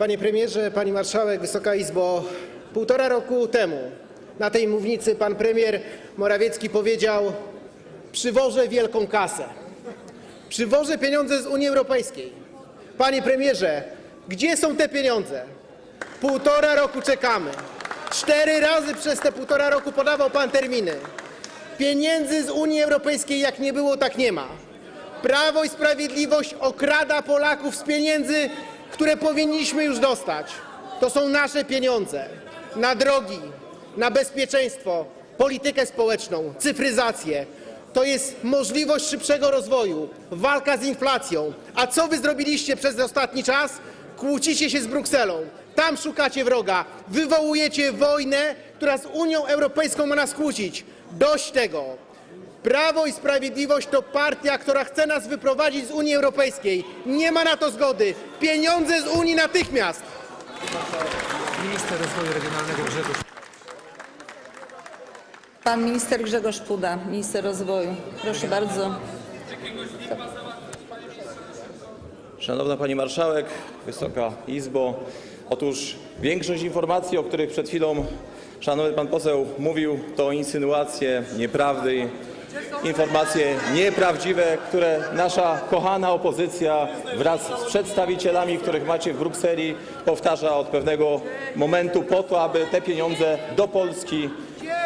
Panie premierze, pani marszałek, Wysoka Izbo, półtora roku temu na tej mównicy pan premier Morawiecki powiedział: Przywożę wielką kasę. Przywożę pieniądze z Unii Europejskiej. Panie premierze, gdzie są te pieniądze? Półtora roku czekamy. Cztery razy przez te półtora roku podawał pan terminy. Pieniędzy z Unii Europejskiej jak nie było, tak nie ma. Prawo i Sprawiedliwość okrada Polaków z pieniędzy, które powinniśmy już dostać. To są nasze pieniądze na drogi, na bezpieczeństwo, politykę społeczną, cyfryzację. To jest możliwość szybszego rozwoju, walka z inflacją. A co wy zrobiliście przez ostatni czas? Kłócicie się z Brukselą. Tam szukacie wroga. Wywołujecie wojnę, która z Unią Europejską ma nas kłócić. Dość tego. Prawo i Sprawiedliwość to partia, która chce nas wyprowadzić z Unii Europejskiej. Nie ma na to zgody. Pieniądze z Unii natychmiast. Minister rozwoju regionalnego Grzegorz Pan minister Grzegorz Puda, minister rozwoju. Proszę bardzo. Szanowna Pani Marszałek, Wysoka Izbo. Otóż większość informacji, o których przed chwilą szanowny Pan poseł mówił, to insynuacje, nieprawdy, informacje nieprawdziwe, które nasza kochana opozycja wraz z przedstawicielami, których macie w Brukseli, powtarza od pewnego momentu po to, aby te pieniądze do Polski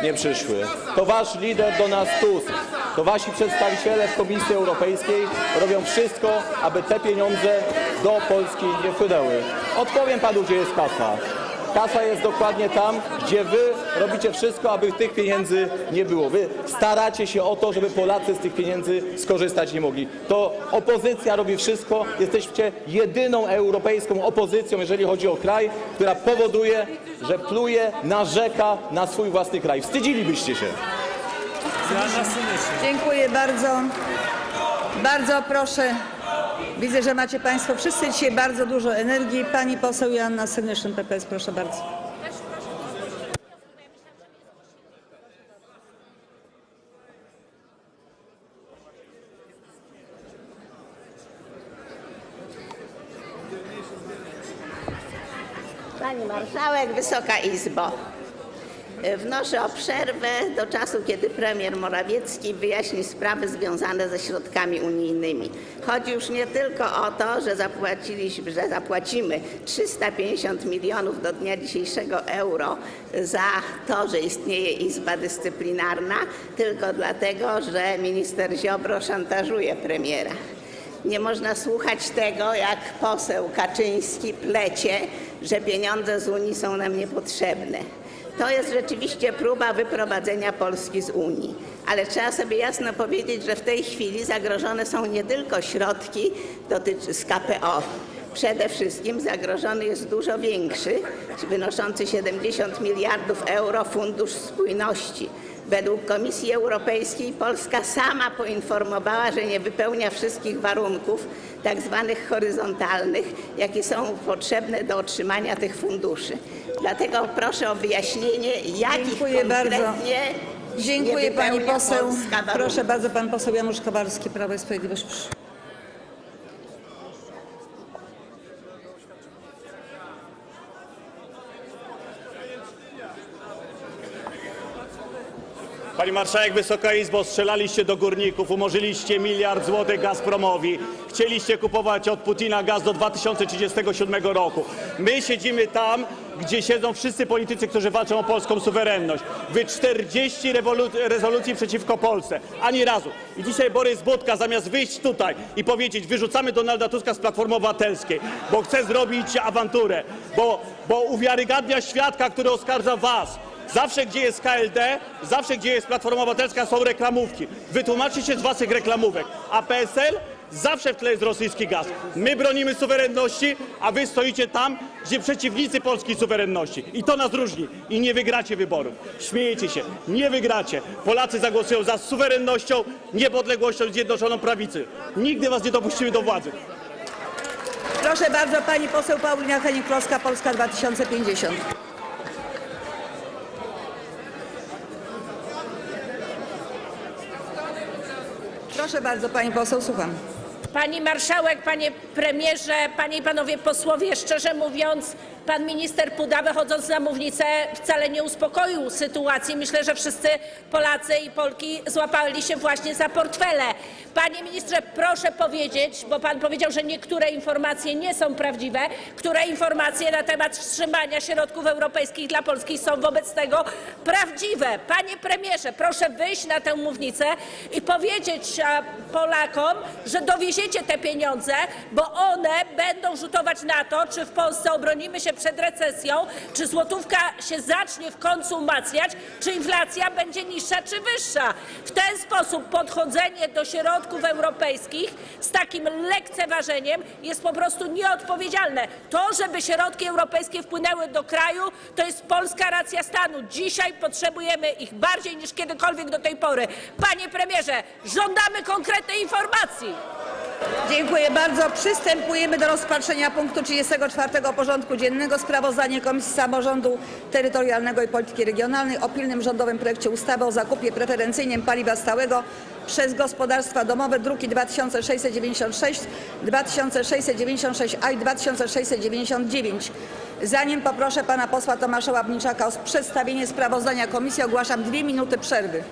nie przyszły. To wasz lider Donald Tusk, to wasi przedstawiciele w Komisji Europejskiej robią wszystko, aby te pieniądze do Polski nie wpłynęły. Odpowiem panu, gdzie jest kasa. Kasa jest dokładnie tam, gdzie wy robicie wszystko, aby tych pieniędzy nie było. Wy staracie się o to, żeby Polacy z tych pieniędzy skorzystać nie mogli. To opozycja robi wszystko. Jesteście jedyną europejską opozycją, jeżeli chodzi o kraj, która powoduje, że pluje, narzeka na swój własny kraj. Wstydzilibyście się. Dziękuję bardzo. Bardzo proszę. Widzę, że macie Państwo wszyscy dzisiaj bardzo dużo energii. Pani poseł Joanna Senyszyn, PPS, proszę bardzo. Pani Marszałek, Wysoka Izbo. Wnoszę o przerwę do czasu, kiedy premier Morawiecki wyjaśni sprawy związane ze środkami unijnymi. Chodzi już nie tylko o to, że, zapłaciliśmy, że zapłacimy 350 milionów do dnia dzisiejszego euro za to, że istnieje Izba Dyscyplinarna, tylko dlatego, że minister Ziobro szantażuje premiera. Nie można słuchać tego, jak poseł Kaczyński plecie, że pieniądze z Unii są nam niepotrzebne. To jest rzeczywiście próba wyprowadzenia Polski z Unii. Ale trzeba sobie jasno powiedzieć, że w tej chwili zagrożone są nie tylko środki z KPO. Przede wszystkim zagrożony jest dużo większy, wynoszący 70 miliardów euro Fundusz Spójności. Według Komisji Europejskiej Polska sama poinformowała, że nie wypełnia wszystkich warunków tak zwanych horyzontalnych, jakie są potrzebne do otrzymania tych funduszy. Dlatego proszę o wyjaśnienie, jakich Dziękuję bardzo. konkretnie Dziękuję nie Pani poseł. Polska warunków. Proszę bardzo, Pan poseł Janusz Kowalski, Prawo i Sprawiedliwość. Pani marszałek, Wysoka Izbo, strzelaliście do górników, umorzyliście miliard złotych Gazpromowi, chcieliście kupować od Putina gaz do 2037 roku. My siedzimy tam, gdzie siedzą wszyscy politycy, którzy walczą o polską suwerenność. Wy 40 rewolu- rezolucji przeciwko Polsce, ani razu. I dzisiaj Borys Budka zamiast wyjść tutaj i powiedzieć, wyrzucamy Donalda Tuska z Platformy Obywatelskiej, bo chce zrobić awanturę, bo, bo uwiarygadnia świadka, który oskarża was, Zawsze, gdzie jest KLD, zawsze, gdzie jest Platforma Obywatelska, są reklamówki. Wytłumaczcie się z waszych reklamówek. A PSL zawsze w tle jest rosyjski gaz. My bronimy suwerenności, a wy stoicie tam, gdzie przeciwnicy polskiej suwerenności. I to nas różni. I nie wygracie wyborów. Śmiejecie się. Nie wygracie. Polacy zagłosują za suwerennością, niepodległością zjednoczoną prawicy. Nigdy was nie dopuścimy do władzy. Proszę bardzo, Pani poseł Paulina Henik-Kloska, Polska 2050. Proszę bardzo, Pani poseł, słucham. Pani marszałek, panie premierze, panie i panowie posłowie, szczerze mówiąc, pan minister Puda wychodząc na mównicę wcale nie uspokoił sytuacji. Myślę, że wszyscy Polacy i Polki złapali się właśnie za portfele. Panie ministrze, proszę powiedzieć, bo pan powiedział, że niektóre informacje nie są prawdziwe, które informacje na temat wstrzymania środków europejskich dla Polski są wobec tego prawdziwe. Panie premierze, proszę wyjść na tę mównicę i powiedzieć Polakom, że dowieziecie te pieniądze, bo one będą rzutować na to, czy w Polsce obronimy się przed recesją, czy złotówka się zacznie w końcu umacniać, czy inflacja będzie niższa czy wyższa. W ten sposób podchodzenie do środków europejskich z takim lekceważeniem jest po prostu nieodpowiedzialne. To, żeby środki europejskie wpłynęły do kraju, to jest polska racja stanu. Dzisiaj potrzebujemy ich bardziej niż kiedykolwiek do tej pory. Panie premierze, żądamy konkretnej informacji. Dziękuję bardzo. Przystępujemy do rozpatrzenia punktu 34 porządku dziennego. Sprawozdanie Komisji Samorządu Terytorialnego i Polityki Regionalnej o pilnym rządowym projekcie ustawy o zakupie preferencyjnym paliwa stałego przez gospodarstwa domowe, druki 2696, 2696A i 2699. Zanim poproszę pana posła Tomasza Ławniczaka o przedstawienie sprawozdania komisji, ogłaszam dwie minuty przerwy.